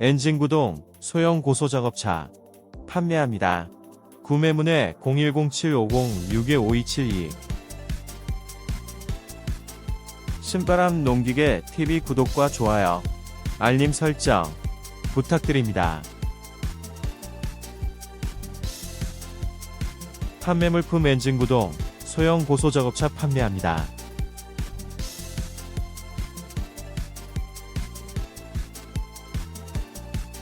엔진 구동 소형 고소 작업차 판매합니다. 구매문의 010-750-62572 신바람 농기계 TV 구독과 좋아요, 알림 설정 부탁드립니다. 판매 물품 엔진 구동 소형 고소 작업차 판매합니다.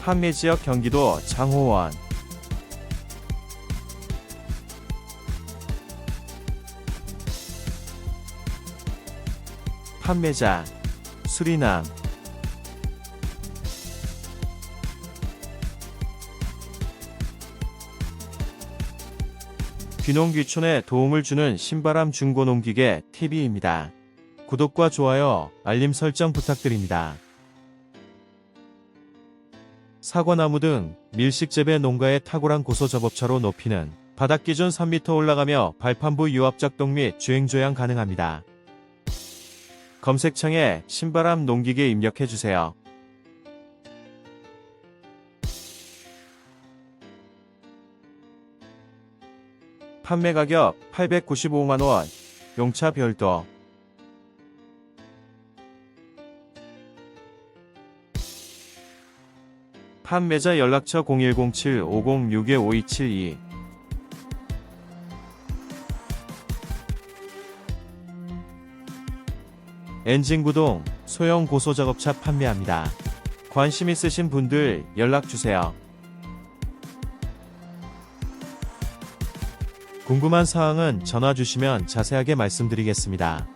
판매 지역 경기도 장호원 판매자 수리남 귀농귀촌에 도움을 주는 신바람 중고농기계 TV입니다. 구독과 좋아요, 알림 설정 부탁드립니다. 사과나무 등 밀식재배 농가의 탁월한 고소작업차로 높이는 바닥 기준 3m 올라가며 발판부 유압 작동 및 주행 조향 가능합니다. 검색창에 신바람 농기계 입력해 주세요. 판매 가격 895만 원. 용차 별도. 판매자 연락처 0107-506-5272 엔진 구동 소형 고소 작업차 판매합니다. 관심 있으신 분들 연락 주세요. 궁금한 사항은 전화 주시면 자세하게 말씀드리겠습니다.